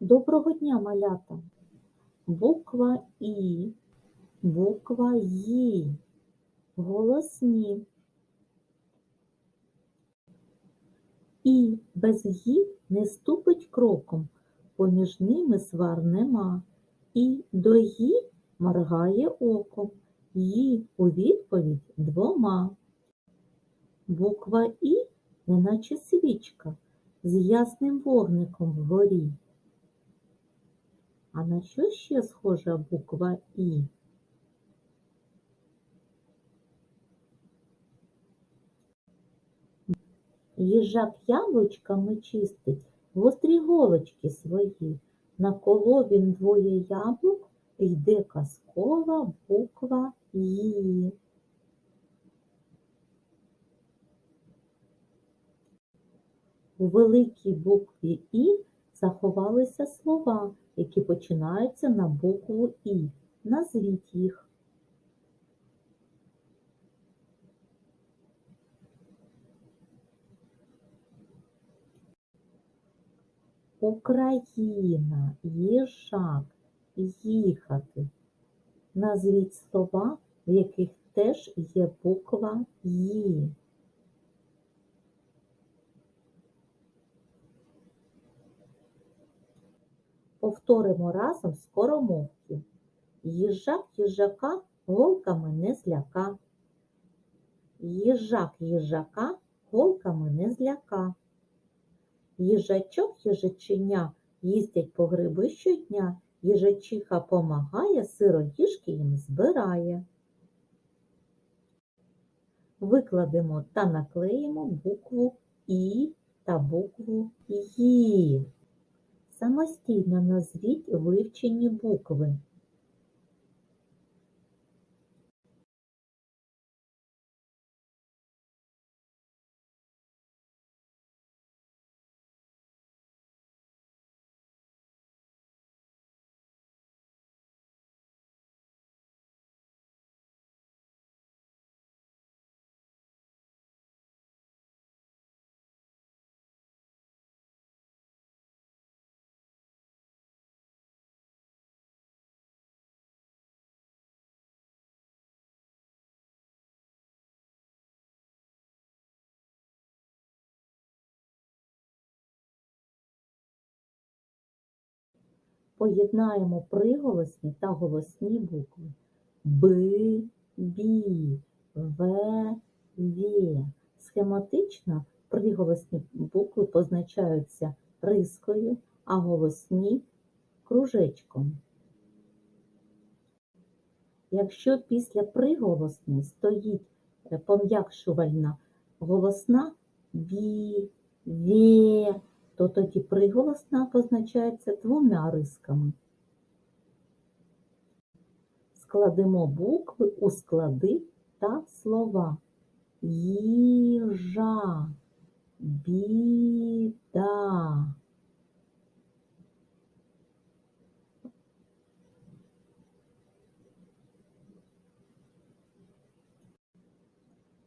Доброго дня, малята! Буква І, буква Ї, голосні. І без Ї не ступить кроком, поміж ними свар нема. І до Ї моргає оком, Ї у відповідь двома. Буква І, неначе свічка, з ясним вогником вгорі. А на що ще схожа буква І? Їжак яблучками чистить, гострі голочки свої. На коло він двоє яблук, йде казкова буква Ї. У великій букві І заховалися слова, які починаються на букву І. Назвіть їх. Україна, їжак, їхати. Назвіть слова, в яких теж є буква Ї. Повторимо разом скоромовки. Їжак їжака голками не зляка. Їжак їжака голками не зляка. Їжачок їжаченя їздять по гриби щодня. Їжачиха помагає, сироїжки їм збирає. Викладемо та наклеїмо букву І та букву Ї. Самостійно назвіть вивчені букви. Поєднаємо приголосні та голосні букви. Б, бі, В, Вє. Схематично приголосні букви позначаються рискою, а голосні кружечком. Якщо після приголосної стоїть е, пом'якшувальна голосна бі, вє, то тоді приголосна позначається двома рисками. Складемо букви у склади та слова. Їжа, біда.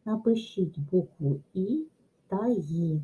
Напишіть букву І та Ї.